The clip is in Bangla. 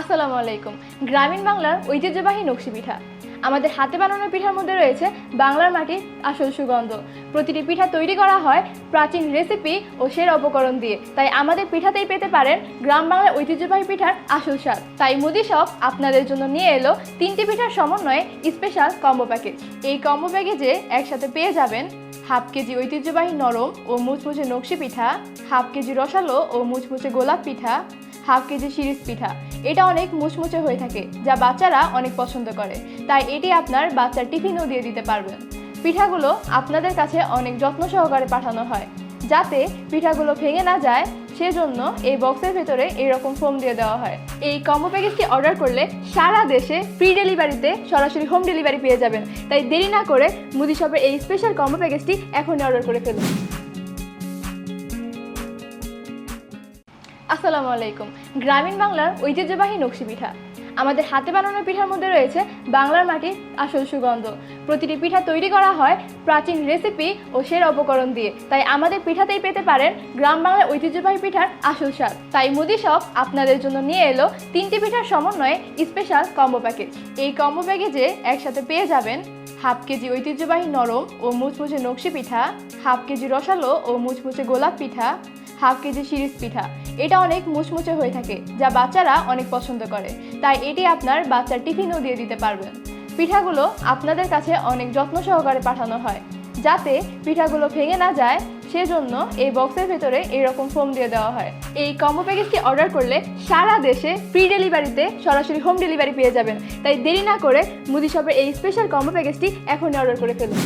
আসসালামু আলাইকুম। গ্রামীণ বাংলার ঐতিহ্যবাহী নকশি পিঠা। আমাদের হাতে বানানো পিঠার মধ্যে রয়েছে বাংলার মাটির আসল সুগন্ধ। প্রতিটি পিঠা তৈরি করা হয় প্রাচীন রেসিপি ও সেরা উপকরণ দিয়ে। তাই আমাদের পিঠাতেই পেতে পারেন গ্রাম বাংলার ঐতিহ্যবাহী পিঠার আসল স্বাদ। তাই মুদি শপ আপনাদের জন্য নিয়ে এলো তিনটি পিঠার সমন্বয়ে স্পেশাল কম্বো প্যাকেজ এই কম্বো প্যাকেজে একসাথে পেয়ে যাবেন হাফ কেজি ঐতিহ্যবাহী নরম ও মুচমুচে নকশি পিঠা, হাফ কেজি রসালো ও মুচমুচে গোলাপ পিঠা, হাফ কেজি শিরিষ পিঠা। এটা অনেক মুচমুচে হয়ে থাকে, যা বাচ্চারা অনেক পছন্দ করে। তাই এটি আপনার বাচ্চার টিফিনও দিয়ে দিতে পারবেন। পিঠাগুলো আপনাদের কাছে অনেক যত্ন সহকারে পাঠানো হয়, যাতে পিঠাগুলো ভেঙে না যায়। সেজন্য এই বক্সের ভেতরে এরকম ফোম দিয়ে দেওয়া হয়। এই কম্বো প্যাকেজটি অর্ডার করলে সারা দেশে ফ্রি ডেলিভারিতে সরাসরি হোম ডেলিভারি পেয়ে যাবেন। তাই দেরি না করে মুদি শপের এই স্পেশাল কম্বো প্যাকেজটি এখনই অর্ডার করে ফেলুন। আসসালামু আলাইকুম। গ্রামীণ বাংলার ঐতিহ্যবাহী নকশি পিঠা। আমাদের হাতে বানানো পিঠার মধ্যে রয়েছে বাংলার মাটির আসল সুগন্ধ। প্রতিটি পিঠা তৈরি করা হয় প্রাচীন রেসিপি ও সের উপকরণ দিয়ে। তাই আমাদের পিঠাতেই পেতে পারেন গ্রাম বাংলার ঐতিহ্যবাহী পিঠার আসল স্বাদ। তাই মুদি শপ আপনাদের জন্য নিয়ে এলো তিনটি পিঠার সমন্বয়ে স্পেশাল কম্বো প্যাকেজ এই কম্বো প্যাকেজে একসাথে পেয়ে যাবেন হাফ কেজি ঐতিহ্যবাহী নরম ও মুচমুচে নকশি পিঠা, হাফ কেজি রসালো ও মুচমুচে গোলাপ পিঠা, হাফ কেজি শিরিষ পিঠা। এটা অনেক মুচমুচে হয়ে থাকে, যা বাচ্চারা অনেক পছন্দ করে। তাই এটি আপনার বাচ্চার টিফিনও দিয়ে দিতে পারবেন। পিঠাগুলো আপনাদের কাছে অনেক যত্ন সহকারে পাঠানো হয়, যাতে পিঠাগুলো ভেঙে না যায়, সেজন্য এই বক্সের ভেতরে এরকম ফোম দিয়ে দেওয়া হয়। এই কম্বো প্যাকেজটি অর্ডার করলে সারা দেশে ফ্রি ডেলিভারিতে সরাসরি হোম ডেলিভারি পেয়ে যাবেন। তাই দেরি না করে মুদি শপের এই স্পেশাল কম্বো প্যাকেজটি এখনই অর্ডার করে ফেলুন।